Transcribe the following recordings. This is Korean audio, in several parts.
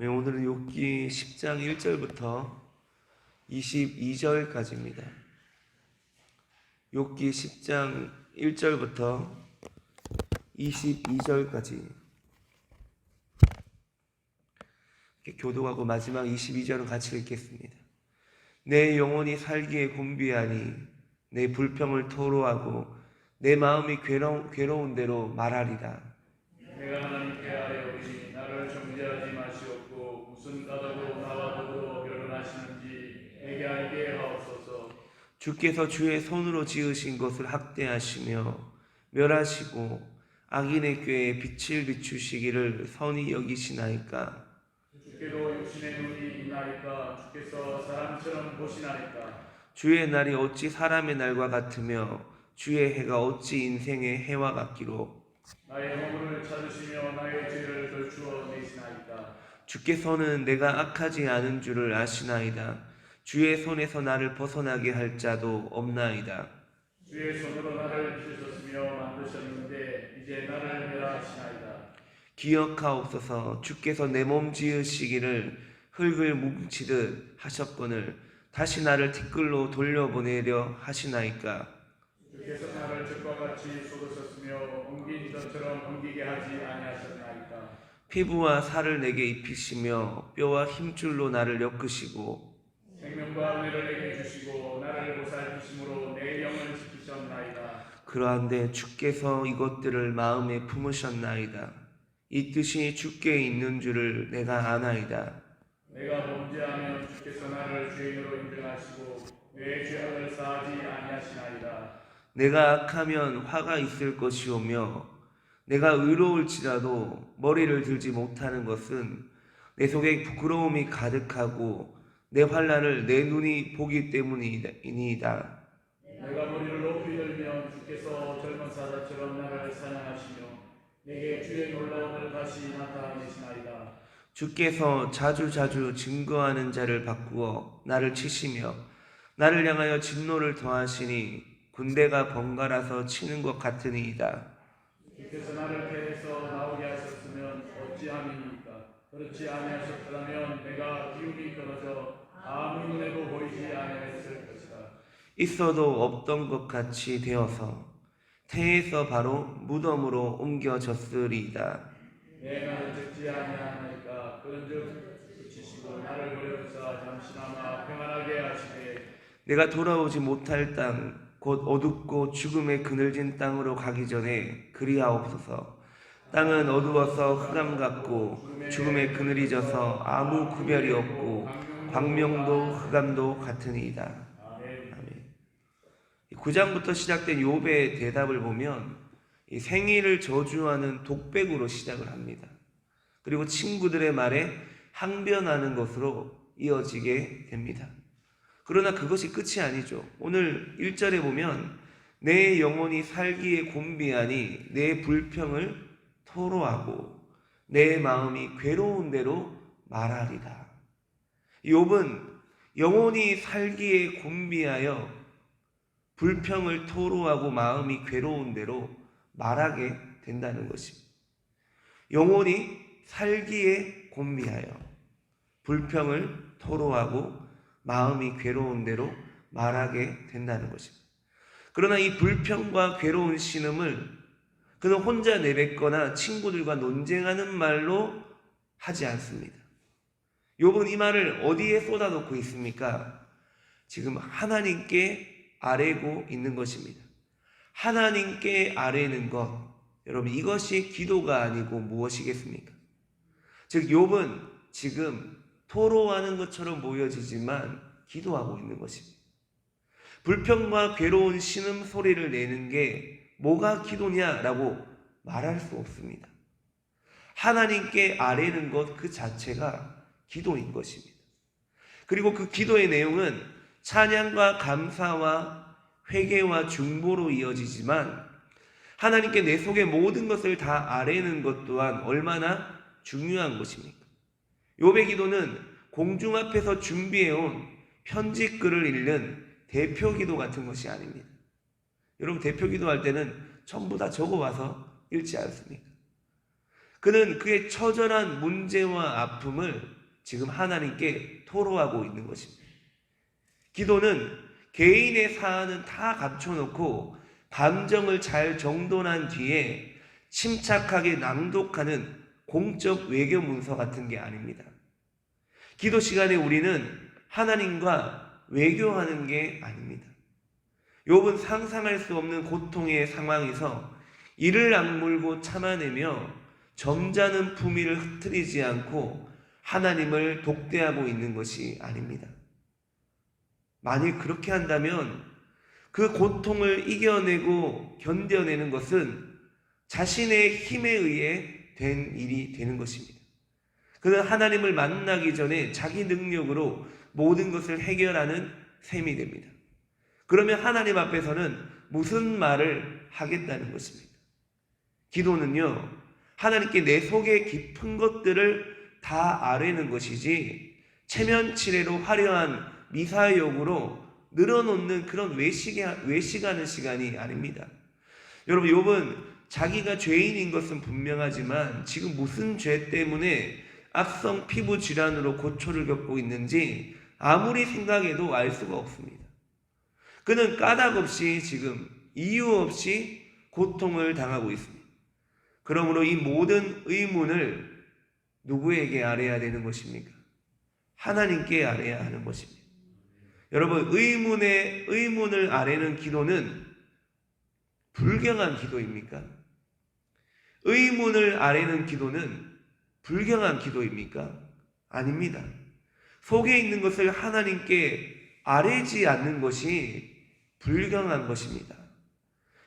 네, 오늘은 욥기 10장 1절부터 22절까지입니다. 욥기 10장 1절부터 22절까지 이렇게 교도하고 마지막 22절은 같이 읽겠습니다. 내 영혼이 살기에 곤비하니 내 불평을 토로하고 내 마음이 괴로, 괴로운 대로 말하리라. 내가 하나님께 아뢰오니 나를 정죄하지 마시옵고 무슨 까닭으로 나와 더불어 결혼하시는지 내게 알게 하옵소서 주께서 주의 손으로 지으신 것을 학대하시며 멸하시고 악인의 꾀에 빛을 비추시기를 선히 여기시나이까? 주께로 육신의 눈이 있나이까? 주께서 사람처럼 보시나이까? 주의 날이 어찌 사람의 날과 같으며 주의 해가 어찌 인생의 해와 같기로? 나의 허물을 찾으시며 나의 죄를 걸추어 내시나이까? 주께서는 내가 악하지 않은 줄을 아시나이다 주의 손에서 나를 벗어나게 할 자도 없나이다. 주의 손으로 나를 빚으셨으며 만드셨는데 이제 나를 멸하시나이다. 기억하옵소서. 주께서 내 몸 지으시기를 흙을 뭉치듯 하셨거늘 다시 나를 티끌로 돌려보내려 하시나이까? 주께서 나를 적과 같이 쏟으셨으며 옮긴 이것처럼 옮기게 하지 아니하셨나이까? 피부와 살을 내게 입히시며 뼈와 힘줄로 나를 엮으시고 생명과 은혜를 내게 주시고 나를 보살피심으로 내 영을 지키셨나이다. 그러한데 주께서 이것들을 마음에 품으셨나이다 이 뜻이 주께 있는 줄을 내가 아나이다 내가 범죄하면 주께서 나를 죄인으로 인정하시고 내 죄악을 사하지 아니하시나이다. 내가 악하면 화가 있을 것이오며 내가 의로울지라도 머리를 들지 못하는 것은 내 속에 부끄러움이 가득하고 내 환란을 내 눈이 보기 때문이니이다. 내가 머리를 높이 들면 주께서 젊은 사자처럼 나를 사냥하시며 내게 주의 놀라움을 다시 나타내시나이다. 주께서 자주 자주 증거하는 자를 바꾸어 나를 치시며 나를 향하여 진노를 더하시니 군대가 번갈아서 치는 것 같으니이다. 주께서 나를 패해서 나오게 하셨으면 어찌함이니까 그렇지 아니하셨더라면 내가 기운이 떨어져 아무 눈에도 보이지 아니했을 것이다. 있어도 없던 것 같이 되어서 태에서 바로 무덤으로 옮겨졌으리이다. 내 나를 듣지 아니하나이까 그런즉 그치시고 나를 버려두사 잠시나마 평안하게 하시되 내가 돌아오지 못할 땅, 곧 어둡고 죽음의 그늘진 땅으로 가기 전에 그리하옵소서. 땅은 어두워서 흑암 같고 죽음의 그늘이 져서 아무 구별이 없고 광명도 흑암도 같으니이다. 아멘. 아멘. 9장부터 시작된 욥의 대답을 보면 이 생일을 저주하는 독백으로 시작을 합니다. 그리고 친구들의 말에 항변하는 것으로 이어지게 됩니다. 그러나 그것이 끝이 아니죠. 오늘 1절에 보면 내 영혼이 살기에 곤비하니 내 불평을 토로하고 내 마음이 괴로운 대로 말하리다. 욥은 영혼이 살기에 곤비하여 불평을 토로하고 마음이 괴로운 대로 말하게 된다는 것입니다. 영혼이 살기에 곤비하여 불평을 토로하고 마음이 괴로운 대로 말하게 된다는 것입니다. 그러나 이 불평과 괴로운 신음을 그는 혼자 내뱉거나 친구들과 논쟁하는 말로 하지 않습니다. 욥은 이 말을 어디에 쏟아놓고 있습니까? 지금 하나님께 아뢰고 있는 것입니다. 하나님께 아뢰는 것, 여러분 이것이 기도가 아니고 무엇이겠습니까? 즉 욥은 지금 토로하는 것처럼 보여지지만 기도하고 있는 것입니다. 불평과 괴로운 신음 소리를 내는 게 뭐가 기도냐라고 말할 수 없습니다. 하나님께 아뢰는 것 그 자체가 기도인 것입니다. 그리고 그 기도의 내용은 찬양과 감사와 회개와 중보로 이어지지만 하나님께 내 속의 모든 것을 다 아뢰는 것 또한 얼마나 중요한 것입니까? 욥의 기도는 공중 앞에서 준비해온 편지글을 읽는 대표 기도 같은 것이 아닙니다. 여러분 대표 기도할 때는 전부 다 적어 와서 읽지 않습니까? 그는 그의 처절한 문제와 아픔을 지금 하나님께 토로하고 있는 것입니다. 기도는 개인의 사안은 다 감춰놓고 감정을 잘 정돈한 뒤에 침착하게 낭독하는 공적 외교 문서 같은 게 아닙니다. 기도 시간에 우리는 하나님과 외교하는 게 아닙니다. 욥은 상상할 수 없는 고통의 상황에서 이를 악물고 참아내며 점잖은 품위를 흐트리지 않고 하나님을 독대하고 있는 것이 아닙니다. 만일 그렇게 한다면 그 고통을 이겨내고 견뎌내는 것은 자신의 힘에 의해 된 일이 되는 것입니다. 그는 하나님을 만나기 전에 자기 능력으로 모든 것을 해결하는 셈이 됩니다. 그러면 하나님 앞에서는 무슨 말을 하겠다는 것입니다. 기도는요, 하나님께 내 속에 깊은 것들을 다 아뢰는 것이지, 체면치레로 화려한 미사역으로 늘어놓는 그런 외식, 외식하는 시간이 아닙니다. 여러분, 욥은 자기가 죄인인 것은 분명하지만 지금 무슨 죄 때문에 악성 피부 질환으로 고초를 겪고 있는지 아무리 생각해도 알 수가 없습니다. 그는 까닭 없이 지금 이유 없이 고통을 당하고 있습니다. 그러므로 이 모든 의문을 누구에게 아뢰야 되는 것입니까? 하나님께 아뢰야 하는 것입니다. 여러분, 의문의 의문을 아뢰는 기도는 불경한 기도입니까? 의문을 아뢰는 기도는 불경한 기도입니까? 아닙니다. 속에 있는 것을 하나님께 아뢰지 않는 것이 불경한 것입니다.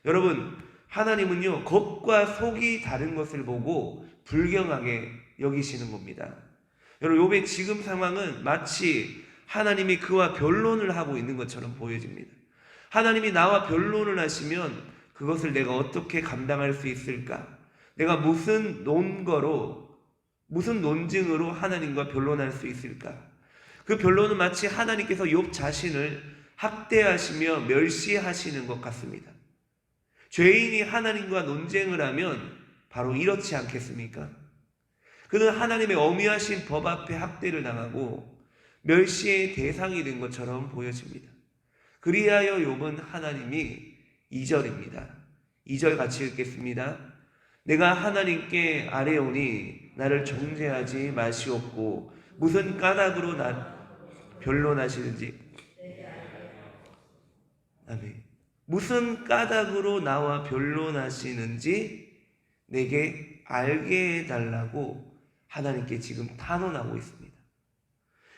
여러분, 하나님은요, 겉과 속이 다른 것을 보고 불경하게 여기시는 겁니다. 여러분, 욥의 지금 상황은 마치 하나님이 그와 변론을 하고 있는 것처럼 보여집니다. 하나님이 나와 변론을 하시면 그것을 내가 어떻게 감당할 수 있을까? 내가 무슨 논거로, 무슨 논증으로 하나님과 변론할 수 있을까? 그 변론은 마치 하나님께서 욥 자신을 학대하시며 멸시하시는 것 같습니다. 죄인이 하나님과 논쟁을 하면 바로 이렇지 않겠습니까? 그는 하나님의 어미하신 법 앞에 학대를 당하고 멸시의 대상이 된 것처럼 보여집니다. 그리하여 욥은 하나님이 2절입니다. 2절 같이 읽겠습니다. 내가 하나님께 아뢰오니 나를 정죄하지 마시옵고 무슨 까닭으로 나 변론하시는지 아멘. 무슨 까닭으로 나와 변론하시는지 내게 알게 해달라고 하나님께 지금 탄원하고 있습니다.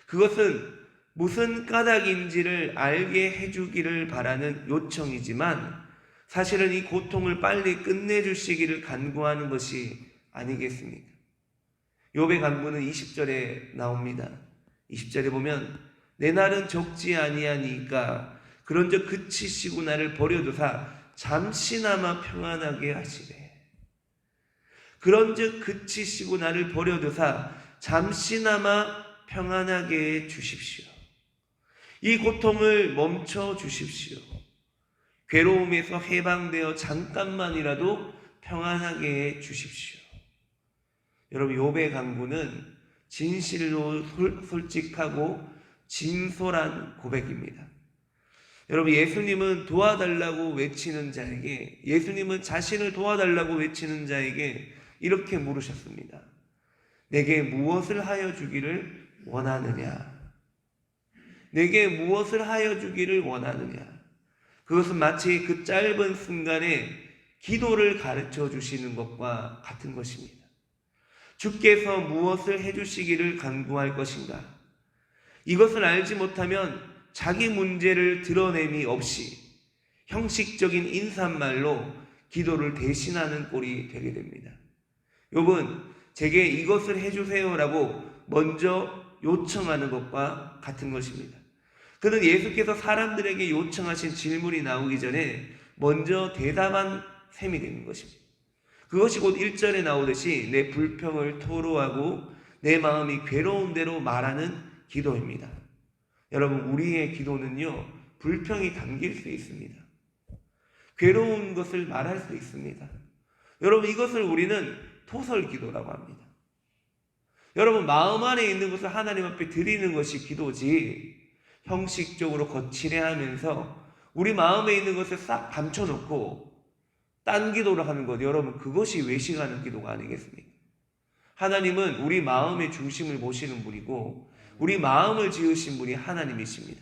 그것은 무슨 까닭인지를 알게 해주기를 바라는 요청이지만 사실은 이 고통을 빨리 끝내주시기를 간구하는 것이 아니겠습니까? 욥의 간구는 20절에 나옵니다. 20절에 보면 내 날은 적지 아니하니까 그런즉 그치시고 나를 버려두사 잠시나마 평안하게 하시래. 그런즉 그치시고 나를 버려두사 잠시나마 평안하게 해 주십시오. 이 고통을 멈춰 주십시오. 괴로움에서 해방되어 잠깐만이라도 평안하게 해 주십시오. 여러분 욥의 강구는 진실로 솔직하고 진솔한 고백입니다. 여러분 예수님은 도와달라고 외치는 자에게 예수님은 자신을 도와달라고 외치는 자에게 이렇게 물으셨습니다. 내게 무엇을 하여 주기를 원하느냐? 내게 무엇을 하여 주기를 원하느냐? 그것은 마치 그 짧은 순간에 기도를 가르쳐 주시는 것과 같은 것입니다. 주께서 무엇을 해주시기를 간구할 것인가? 이것을 알지 못하면 자기 문제를 드러냄이 없이 형식적인 인사말로 기도를 대신하는 꼴이 되게 됩니다. 욥은 제게 이것을 해주세요라고 먼저 요청하는 것과 같은 것입니다. 그는 예수께서 사람들에게 요청하신 질문이 나오기 전에 먼저 대답한 셈이 되는 것입니다. 그것이 곧 1절에 나오듯이 내 불평을 토로하고 내 마음이 괴로운 대로 말하는 기도입니다. 여러분, 우리의 기도는요, 불평이 담길 수 있습니다. 괴로운 것을 말할 수 있습니다. 여러분, 이것을 우리는 토설 기도라고 합니다. 여러분 마음 안에 있는 것을 하나님 앞에 드리는 것이 기도지 형식적으로 거칠해 하면서 우리 마음에 있는 것을 싹 감춰놓고 딴 기도를 하는 것 여러분 그것이 외식하는 기도가 아니겠습니까? 하나님은 우리 마음의 중심을 보시는 분이고 우리 마음을 지으신 분이 하나님이십니다.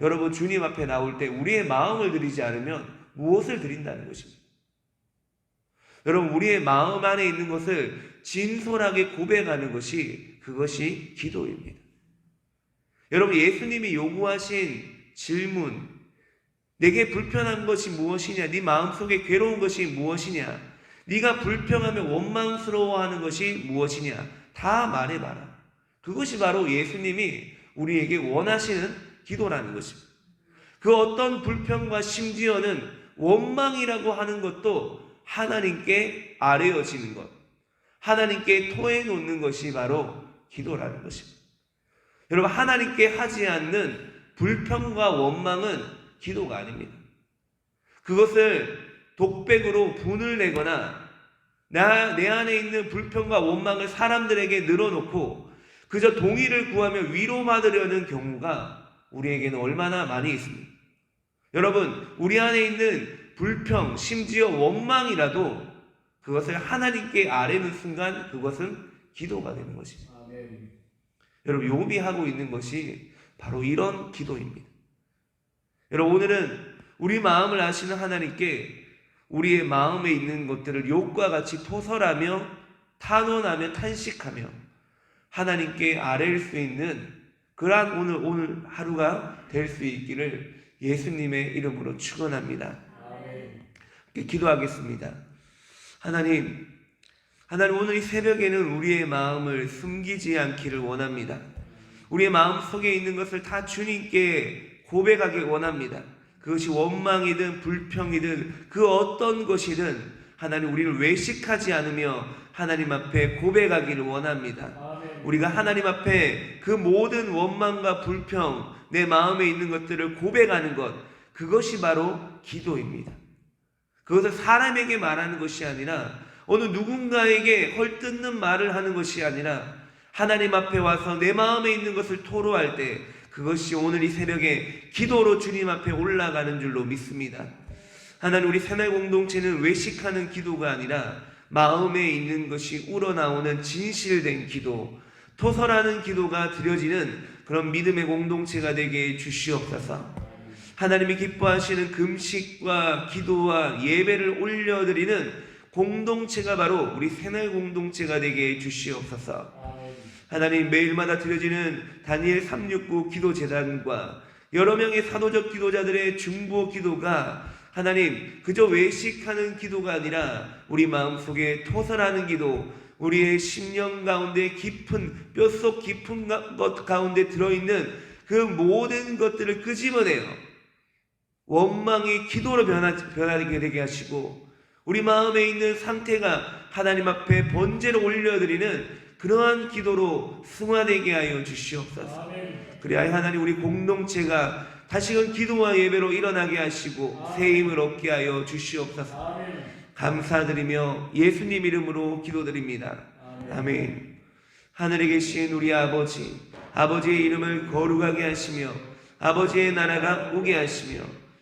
여러분 주님 앞에 나올 때 우리의 마음을 드리지 않으면 무엇을 드린다는 것입니다. 여러분 우리의 마음 안에 있는 것을 진솔하게 고백하는 것이 그것이 기도입니다. 여러분 예수님이 요구하신 질문 내게 불편한 것이 무엇이냐 네 마음속에 괴로운 것이 무엇이냐 네가 불평하며 원망스러워하는 것이 무엇이냐 다 말해봐라. 그것이 바로 예수님이 우리에게 원하시는 기도라는 것입니다. 그 어떤 불평과 심지어는 원망이라고 하는 것도 하나님께 아뢰어지는 것, 하나님께 토해 놓는 것이 바로 기도라는 것입니다. 여러분, 하나님께 하지 않는 불평과 원망은 기도가 아닙니다. 그것을 독백으로 분을 내거나 나, 내 안에 있는 불평과 원망을 사람들에게 늘어놓고 그저 동의를 구하며 위로받으려는 경우가 우리에게는 얼마나 많이 있습니까? 여러분, 우리 안에 있는 불평, 심지어 원망이라도 그것을 하나님께 아뢰는 순간 그것은 기도가 되는 것입니다. 아멘. 여러분, 욥이 하고 있는 것이 바로 이런 기도입니다. 여러분, 오늘은 우리 마음을 아시는 하나님께 우리의 마음에 있는 것들을 욥과 같이 토설하며 탄원하며 탄식하며 하나님께 아뢰일 수 있는 그러한 오늘 오늘 하루가 될 수 있기를 예수님의 이름으로 축원합니다. 기도하겠습니다. 하나님, 하나님 오늘 이 새벽에는 우리의 마음을 숨기지 않기를 원합니다. 우리의 마음 속에 있는 것을 다 주님께 고백하기 원합니다. 그것이 원망이든 불평이든 그 어떤 것이든 하나님 우리를 외식하지 않으며 하나님 앞에 고백하기를 원합니다. 우리가 하나님 앞에 그 모든 원망과 불평, 내 마음에 있는 것들을 고백하는 것, 그것이 바로 기도입니다. 그것을 사람에게 말하는 것이 아니라 어느 누군가에게 헐뜯는 말을 하는 것이 아니라 하나님 앞에 와서 내 마음에 있는 것을 토로할 때 그것이 오늘 이 새벽에 기도로 주님 앞에 올라가는 줄로 믿습니다. 하나님 우리 새날 공동체는 외식하는 기도가 아니라 마음에 있는 것이 우러나오는 진실된 기도, 토설하는 기도가 드려지는 그런 믿음의 공동체가 되게 주시옵소서. 하나님이 기뻐하시는 금식과 기도와 예배를 올려드리는 공동체가 바로 우리 새날 공동체가 되게 주시옵소서. 하나님 매일마다 드려지는 다니엘 369 기도 재단과 여러 명의 사도적 기도자들의 중보 기도가 하나님 그저 외식하는 기도가 아니라 우리 마음속에 토설하는 기도 우리의 심령 가운데 깊은 뼛속 깊은 가- 것 가운데 들어있는 그 모든 것들을 끄집어내어 원망이 기도로 변하, 변하게 되게 하시고 우리 마음에 있는 상태가 하나님 앞에 번제로 올려드리는 그러한 기도로 승화되게 하여 주시옵소서. 그래야 하나님 우리 공동체가 다시금 기도와 예배로 일어나게 하시고 새 힘을 얻게 하여 주시옵소서. 감사드리며 예수님 이름으로 기도드립니다. 아멘. 아멘. 하늘에 계신 우리 아버지, 아버지의 이름을 거룩하게 하시며 아버지의 나라가 오게 하시며